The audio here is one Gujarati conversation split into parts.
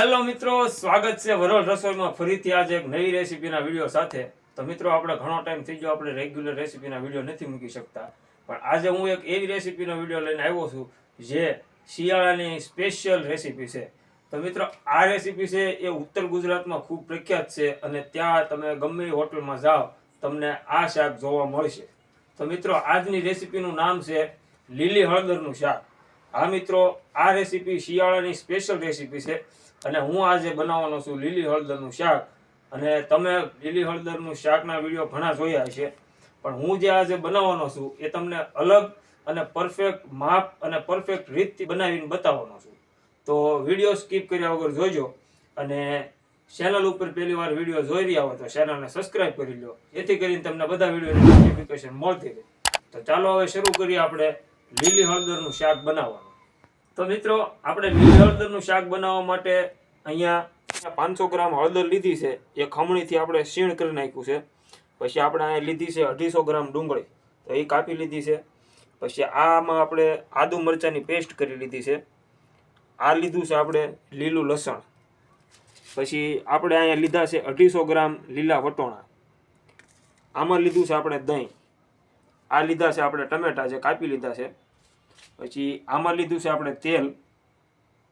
હેલો મિત્રો, સ્વાગત છે વરોલ રસોઈમાં. ફરીથી આજે એક નવી રેસીપીના વીડિયો સાથે. તો મિત્રો, આપણે ઘણો ટાઈમ થઈ ગયો, આપણે રેગ્યુલર રેસીપીના વીડિયો નથી મૂકી શકતા. પણ આજે હું એક એવી રેસીપીનો વીડિયો લઈને આવ્યો છું, જે શિયાળાની સ્પેશિયલ રેસીપી છે. તો મિત્રો, આ રેસીપી છે એ ઉત્તર ગુજરાતમાં ખૂબ પ્રખ્યાત છે અને ત્યાં તમે ગમે હોટલમાં જાઓ, તમને આ શાક જોવા મળશે. તો મિત્રો, આજની રેસીપીનું નામ છે લીલી હળદરનું શાક. હા મિત્રો, આ રેસીપી શિયાળાની સ્પેશિયલ રેસીપી છે અને હું આજે બનાવવાનો છું લીલી હળદરનું શાક. અને તમે લીલી હળદરનું શાકના વીડિયો ઘણા જોયા છે પણ હું જે આજે બનાવવાનો છું એ તમને અલગ અને પરફેક્ટ માપ અને પરફેક્ટ રીતથી બનાવીને બતાવવાનો છું. તો વીડિયો સ્કીપ કર્યા વગર જોજો અને ચેનલ ઉપર પહેલી વાર વીડિયો જોઈ રહ્યા હોય તો ચેનલને સબસ્ક્રાઇબ કરી લો. જેથી કરીને તમને બધા વિડીયોની નોટિફિકેશન મળતી રહે. તો ચાલો હવે શરૂ કરીએ આપણે લીલી હળદરનું શાક બનાવવાનું. તો મિત્રો, આપણે લીલી હળદરનું શાક બનાવવા માટે અહીંયા પાંચસો ગ્રામ હળદર લીધી છે. એ ખમણીથી આપણે શીણ કરી નાખ્યું છે. પછી આપણે અહીંયા લીધી છે અઢીસો ગ્રામ ડુંગળી. તો એ કાપી લીધી છે. પછી આમાં આપણે આદુ મરચાંની પેસ્ટ કરી લીધી છે. આ લીધું છે આપણે લીલું લસણ. પછી આપણે અહીંયા લીધા છે અઢીસો ગ્રામ લીલા વટોણા. આમાં લીધું છે આપણે દહીં. આ લીધા છે આપણે ટમેટા જે કાપી લીધા છે. પછી આમાં લીધું છે આપણે તેલ,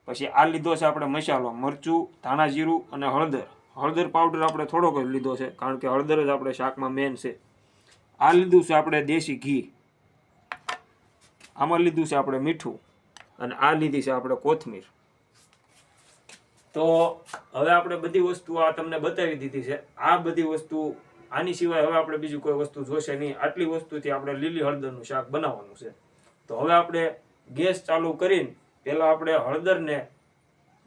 પછી આ લીધો છે આપણે મસાલો, મરચું, ધાણા જીરું અને હળદર. હળદર પાવડર આપણે થોડોક જ લીધો છે, કારણ કે હળદર જ આપણે શાકમાં મેન છે. આ લીધું છે આપણે દેશી ઘી. આમાં લીધું છે આપણે મીઠું અને આ લીધી છે આપણે કોથમીર. તો હવે આપણે બધી વસ્તુ આ તમને બતાવી દીધી છે. આ બધી વસ્તુ, આની સિવાય હવે આપણે બીજું કોઈ વસ્તુ જોશે નહીં. આટલી વસ્તુથી આપણે લીલી હળદરનું શાક બનાવવાનું છે. તો હવે આપણે ગેસ ચાલુ કરીને પહેલાં આપણે હળદરને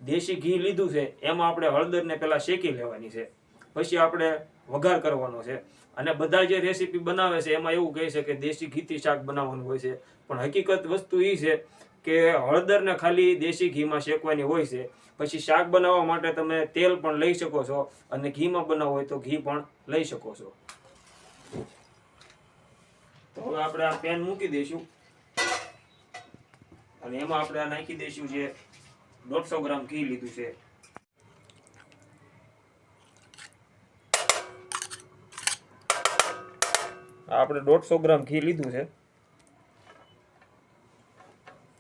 દેશી ઘી લીધું છે, એમાં આપણે હળદરને પહેલાં શેકી લેવાની છે. પછી આપણે વઘાર કરવાનો છે. અને બધા જે રેસીપી બનાવે છે, એમાં એવું કહે છે કે દેશી ઘીથી શાક બનાવવાનું હોય છે. પણ હકીકત વસ્તુ એ છે કે હળદરને ખાલી દેશી ઘીમાં શેકવાની હોય છે. પછી શાક બનાવવા માટે તમે તેલ પણ લઈ શકો છો અને ઘીમાં બનાવવું હોય તો ઘી પણ લઈ શકો છો. તો હવે આપણે આ પેન મૂકી દઈશું. અને એમાં આપણે આ નાખી દઈશું જે દોઢસો ગ્રામ ઘી લીધું છે. આપણે દોઢસો ગ્રામ ઘી લીધું છે.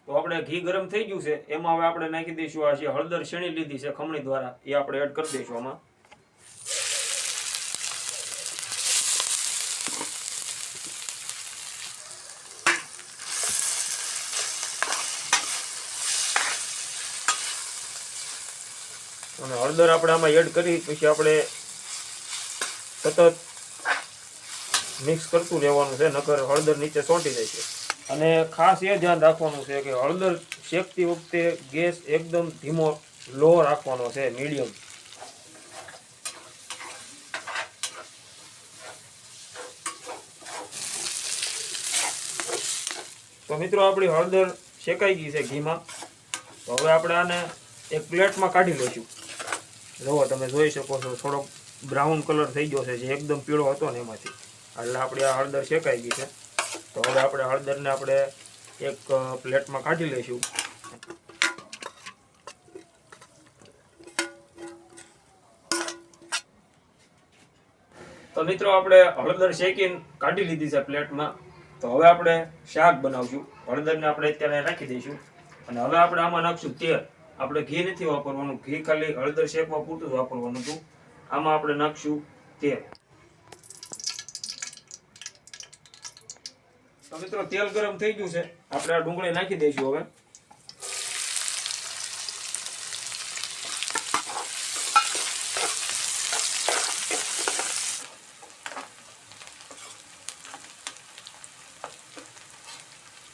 તો આપણે ઘી ગરમ થઈ ગયું છે. એમાં હવે આપણે નાખી દઈશું આ જે હળદર શેણી લીધી છે ખમણી દ્વારા, એ આપણે એડ કરી દઈશું આમાં. અને હળદર આપણે આમાં એડ કરી, પછી આપણે સતત મિક્સ કરતું રહેવાનું છે, નકર હળદર નીચે સોંટી જાય છે. અને ખાસ એ ધ્યાન રાખવાનું છે કે હળદર શેકતી વખતે ગેસ એકદમ ધીમો, લો રાખવાનો છે, મીડિયમ. તો મિત્રો, આપણી હળદર શેકાઈ ગઈ છે ઘીમાં. હવે આપણે આને એક પ્લેટમાં કાઢી લઈશું. જુઓ તમે જોઈ શકો છો, થોડોક બ્રાઉન કલર થઈ ગયો છે, જે એકદમ પીળો હતો ને એમાંથી. એટલે આપણી આ હળદર શેકાઈ ગઈ છે. તો હવે આપણે હળદરને આપણે એક પ્લેટમાં કાઢી લઈશું. તો મિત્રો, આપણે હળદર શેકીને કાઢી લીધી છે પ્લેટમાં. તો હવે આપણે શાક બનાવશું. હળદરને આપણે અત્યારે રાખી દઈશું. અને હવે આપણે આમાં નાખશું તેલ. આપણે ઘી નથી વાપરવાનું. ઘી ખાલી હળદર શેકવા પૂરતું વાપરવાનું હતું. આમાં આપણે નાખશું તેલ. તો મિત્રો, તેલ ગરમ થઈ ગયું છે. આપણે આ ડુંગળી નાખી દઈશું હવે.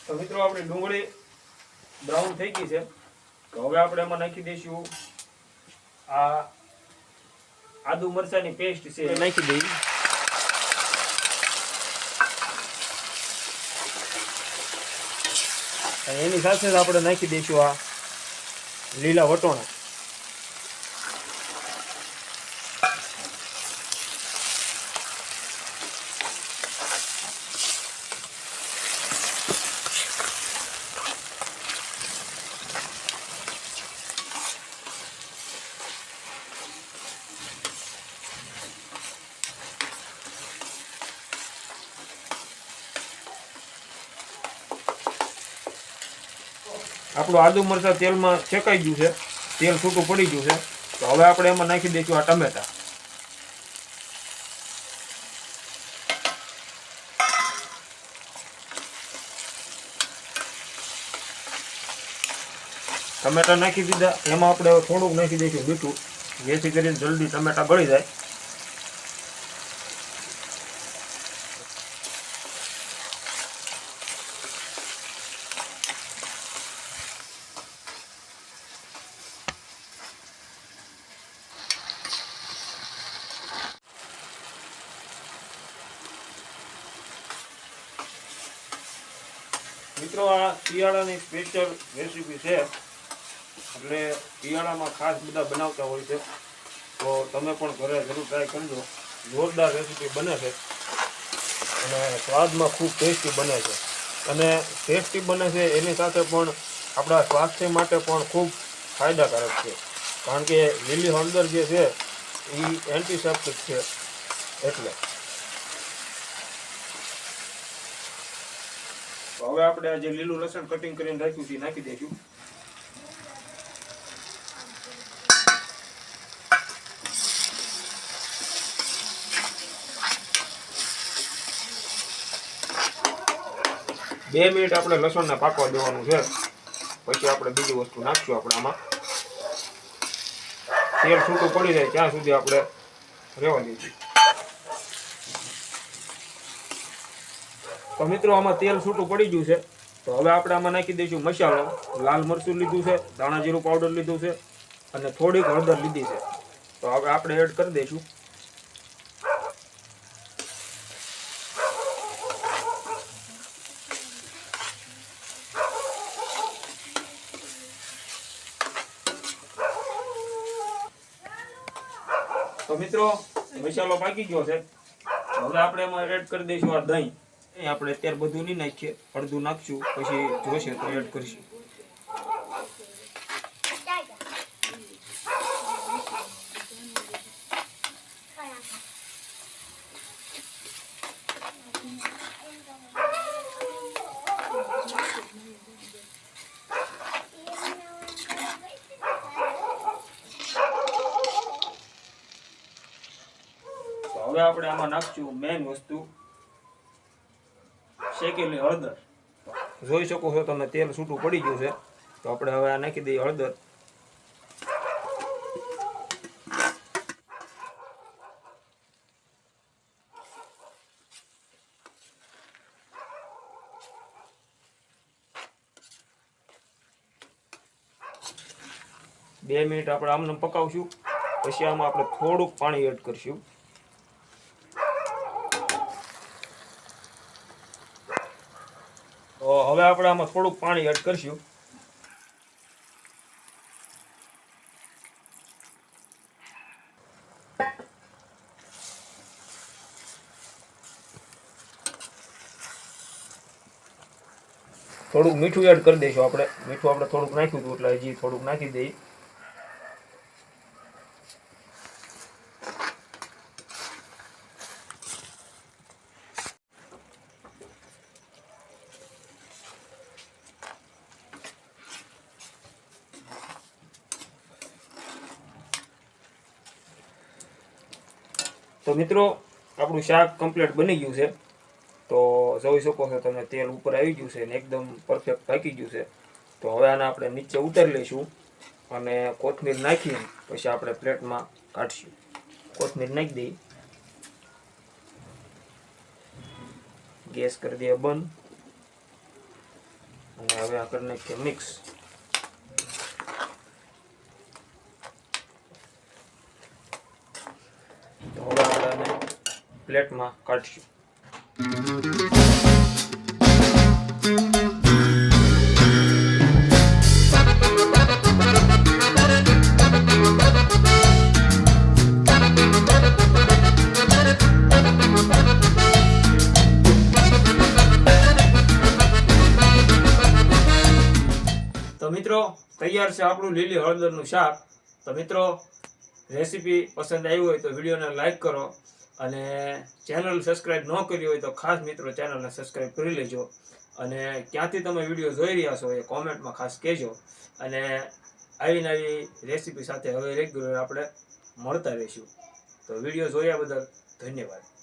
તો મિત્રો, આપણી ડુંગળી બ્રાઉન થઈ ગઈ છે. તો હવે આપણે એમાં નાખી દઈશું. આ આદુ મરચાની પેસ્ટ છે. નાખી દઈએ. એની સાથે આપણે નાખી દઈશું આ લીલા વટોણા. આપણું આદુ મરચાં તેલમાં શેકાઈ ગયું છે. તેલ છૂટું પડી ગયું છે. તો હવે આપણે એમાં નાખી દઈશું આ ટમેટા. ટમેટા નાખી દીધા. એમાં આપણે થોડુંક નાખી દઈશું મીઠું. જેથી કરીને જલ્દી ટમેટા ગળી જાય. મિત્રો, આ શિયાળાની સ્પેશિયલ રેસીપી છે. એટલે શિયાળામાં ખાસ બધા બનાવતા હોય છે. તો તમે પણ ઘરે જરૂર ટ્રાય કરજો. જોરદાર રેસીપી બને છે. અને સ્વાદમાં ખૂબ ટેસ્ટી બને છે. અને ટેસ્ટી બને છે એની સાથે પણ આપણા સ્વાસ્થ્ય માટે પણ ખૂબ ફાયદાકારક છે. કારણ કે લીલી હળદર જે છે એ એન્ટીસેપ્ટિક છે. એટલે તો હવે આપણે જે લીલું લસણ કટિંગ કરીને રાખ્યું છે નાખી દઈશું બે મિનિટ આપણે લસણને પાકવા દેવાનું છે. પછી આપણે બીજી વસ્તુ નાખશું આપણે આમાં. તેલ છૂટું પડી જાય ત્યાં સુધી આપણે રહેવા દઈશું તો મિત્રો, આમાં તેલ છૂટું પડી ગયું છે. તો હવે આપણે આમાં નાખી દઈશું મસાલો. લાલ મરચું લીધું છે, ધાણા જીરું પાવડર લીધું છે, અને થોડીક હળદર લીધી છે. તો હવે આપણે એડ કરી દઈશું. તો મિત્રો, મસાલો પાકી ગયો છે. હવે આપણે એમાં એડ કરી દઈશું આ દહીં. આપણે અત્યારે બધું નહીં નાખીએ, અડધું નાખશું, પછી જોશે તો એડ કરીશું. હવે આપણે આમાં નાખશું મેઇન વસ્તુ. શેકેલી હળદર. જોઈ શકો છો તમે, તેલ છૂટું પડી ગયું છે. તો આપણે હવે આ નાખી દઈએ હળદર. બે મિનિટ આપણે આમને પકાવશું. પછી આમાં આપણે થોડુંક પાણી એડ કરશું તો હવે આપણે આમાં થોડુંક પાણી એડ કરશું. થોડુંક મીઠું એડ કરી દઈશું આપણે. મીઠું આપણે થોડુંક નાખ્યું હતું એટલે હજી થોડુંક નાખી દઈએ. તો મિત્રો, આપણું શાક કમ્પ્લીટ બની ગયું છે. તો જોઈ શકો છો તમે, તેલ ઉપર આવી ગયું છે ને એકદમ પરફેક્ટ પાકી ગયું છે. તો હવે આને આપણે નીચે ઉતારી લઈશું અને કોથમીર નાખી પછી આપણે પ્લેટમાં કાઢશું. કોથમીર નાખી દઈ ગેસ કરી દઈએ બંધ. અને હવે આ કરી નાખીએ મિક્સ તો હવે આપણે આને પ્લેટમાં કાઢશું. તો મિત્રો, તૈયાર છે આપણું લીલી હળદરનું શાક. તો મિત્રો, રેસીપી પસંદ આવી હોય તો વિડીયોને લાઈક કરો. અને ચેનલ સબસ્ક્રાઈબ ન કરી હોય તો ખાસ મિત્રો ચેનલને સબસ્ક્રાઈબ કરી લેજો. અને ક્યાંથી તમે વીડિયો જોઈ રહ્યા છો એ કોમેન્ટમાં ખાસ કહેજો. અને આવી નવી રેસીપી સાથે હવે રેગ્યુલર આપણે મળતા રહીશું. તો વીડિયો જોયા બદલ ધન્યવાદ.